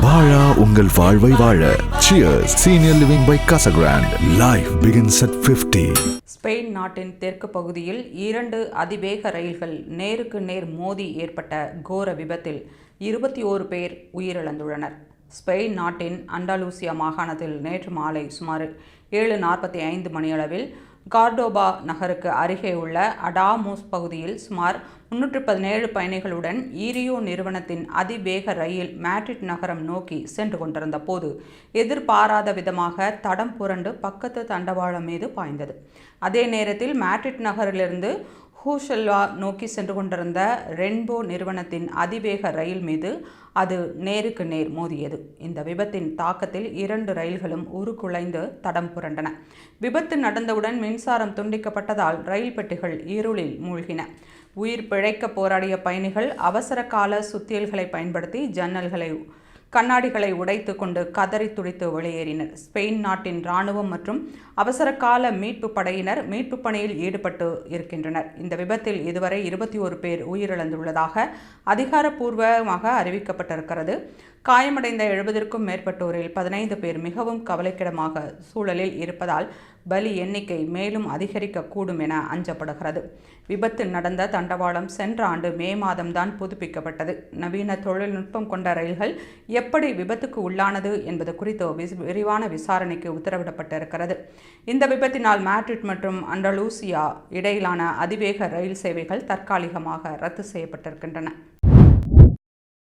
வாழா உங்கள் வாழ்வை வாழ. Cheers senior living by Casagrand life begins at 50 Spain நாட்டின் தெற்கு பகுதியில் இரண்டு அதிவேக ரயில்கள் நேருக்கு நேர் மோதி ஏற்பட்ட கோர விபத்தில் இருபத்தி ஓரு பேர் உயிரிழந்துள்ளனர். ஸ்பெயின் நாட்டின் அண்டாலூசியா மாகாணத்தில் நேற்று மாலை சுமார் ஏழு நாற்பத்தி ஐந்து மணியளவில் கார்டோபா நகருக்கு அருகே உள்ள அடாமூஸ் பகுதியில் சுமார் முன்னூற்று பதினேழு பயணிகளுடன் ஈரியோ நிறுவனத்தின் அதிவேக ரயில் மேட்ரிட் நகரம் நோக்கி சென்று கொண்டிருந்த போது எதிர்பாராத விதமாக தடம் புரண்டு பக்கத்து தண்டவாளம் மீது பாய்ந்தது. அதே நேரத்தில் மேட்ரிட் நகரிலிருந்து ஹூஷல்வா நோக்கி சென்று கொண்டிருந்த ரென்போ நிறுவனத்தின் அதிவேக ரயில் மீது அது நேருக்கு நேர் மோதியது. இந்த விபத்தின் தாக்கத்தில் இரண்டு ரயில்களும் உருக்குலைந்து தடம் புரண்டன. விபத்து நடந்தவுடன் மின்சாரம் துண்டிக்கப்பட்டதால் ரயில் பெட்டிகள் இருளில் மூழ்கின. உயிர் பிழைக்க போராடிய பயணிகள் அவசர கால சுத்தியல்களை பயன்படுத்தி ஜன்னல்களை கண்ணாடிகளை உடைத்து கொண்டு கதறி துடித்து வெளியேறினர். ஸ்பெயின் நாட்டின் இராணுவம் மற்றும் அவசர கால மீட்பு படையினர் மீட்பு பணியில் ஈடுபட்டு இருக்கின்றனர். இந்த விபத்தில் இதுவரை இருபத்தி ஒரு பேர் உயிரிழந்துள்ளதாக அதிகாரப்பூர்வமாக அறிவிக்கப்பட்டிருக்கிறது. காயமடைந்த எழுபதற்கும் மேற்பட்டோரில் பதினைந்து பேர் மிகவும் கவலைக்கிடமாக சூழலில் இருப்பதால் பலி எண்ணிக்கை மேலும் அதிகரிக்கக்கூடும் என அஞ்சப்படுகிறது. விபத்து நடந்த தண்டவாளம் சென்ற ஆண்டு மே மாதம்தான் புதுப்பிக்கப்பட்டது. நவீன தொழில்நுட்பம் கொண்ட ரயில்கள் எப்படி விபத்துக்கு உள்ளானது என்பது குறித்து விரிவான விசாரணைக்கு உத்தரவிடப்பட்டிருக்கிறது. இந்த விபத்தினால் மேட்ரிட் மற்றும் அண்டலூசியா இடையிலான அதிவேக ரயில் சேவைகள் தற்காலிகமாக ரத்து செய்யப்பட்டிருக்கின்றன.